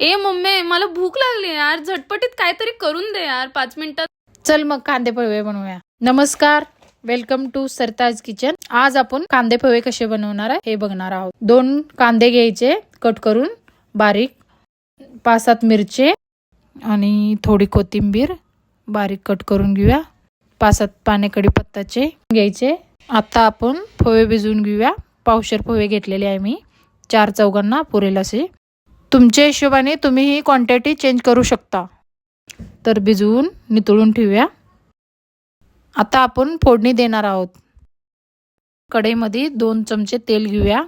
ए mummy मला भूक लागली यार. झटपटीत काहीतरी करून दे यार पाच मिनिटात. चल मग कांदे पोहे बनवूया. नमस्कार. वेलकम टू सरताज किचन आज आपण कांदे पोहे कसे बनवणार आहे हे बघणार आहोत. दोन कांदे घ्यायचे कट करून बारीक पाच सात मिरचे आणि थोडी कोथिंबीर बारीक कट करून घेऊया. पाच सात पाने कढीपत्ताचे घ्यायचे. आता आपण पोहे भिजवून घेऊया. पावशर पोहे घेतलेले आहे मी. चार चौघांना पुरेल असे. तुमच्या हिशोबाने तुम्ही ही क्वांटिटी चेंज करू शकता. तर भिजवून नितळून ठेवूया. आता आपण फोडणी देणार आहोत. कढईमध्ये दोन चमचे तेल घेऊया.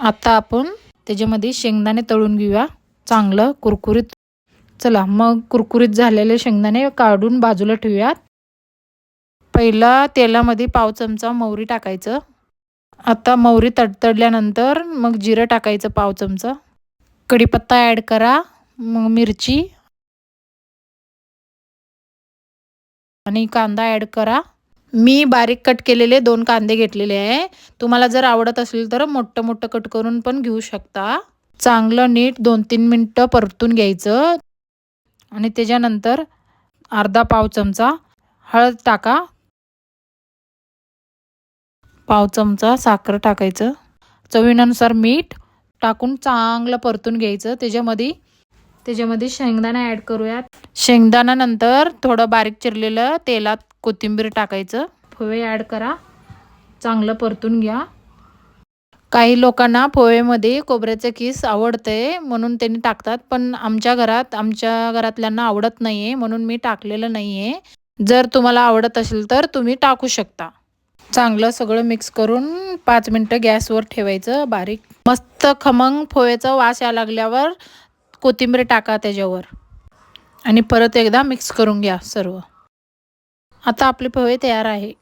आता आपण त्याच्यामध्ये शेंगदाणे तळून घेऊया. चांगलं कुरकुरीत. चला मग कुरकुरीत झालेले शेंगदाणे काढून बाजूला ठेवूयात. पहिला तेलामध्ये पाव चमचा मोहरी टाकायचं. आता मोहरी तडतडल्यानंतर मग जिरं टाकायचं पाव चमचा. कढीपत्ता ॲड करा मग मिरची आणि कांदा ॲड करा. मी बारीक कट केलेले दोन कांदे घेतलेले आहे. तुम्हाला जर आवडत असेल तर मोठं मोठं कट करून पण घेऊ शकता. चांगलं नीट दोन तीन मिनटं परतून घ्यायचं. आणि त्याच्यानंतर अर्धा पाव चमचा हळद टाका. पाव चमचा साखर टाकायचं. चवीनुसार मीठ टाकून चांगलं परतून घ्यायचं. त्याच्यामध्ये त्याच्यामध्ये शेंगदाणा ॲड करूयात. शेंगदाण्यानंतर थोडं बारीक चिरलेलं तेलात कोथिंबीर टाकायचं. पोहे ॲड करा. चांगलं परतून घ्या. काही लोकांना पोहेमध्ये खोबऱ्याचं किस आवडते म्हणून त्यांनी टाकतात पण आमच्या घरात आमच्या घरातल्यांना आवडत नाही आहे म्हणून मी टाकलेलं नाही आहे जर तुम्हाला आवडत असेल तर तुम्ही टाकू शकता. चांगलं सगळं मिक्स करून पाच मिनटं गॅसवर ठेवायचं बारीक. मस्त खमंग पोहेचा वास या लागल्यावर कोथिंबीर टाका त्याच्यावर. आणि परत एकदा मिक्स करून घ्या सर्व. आता आपले पोहे तयार आहे.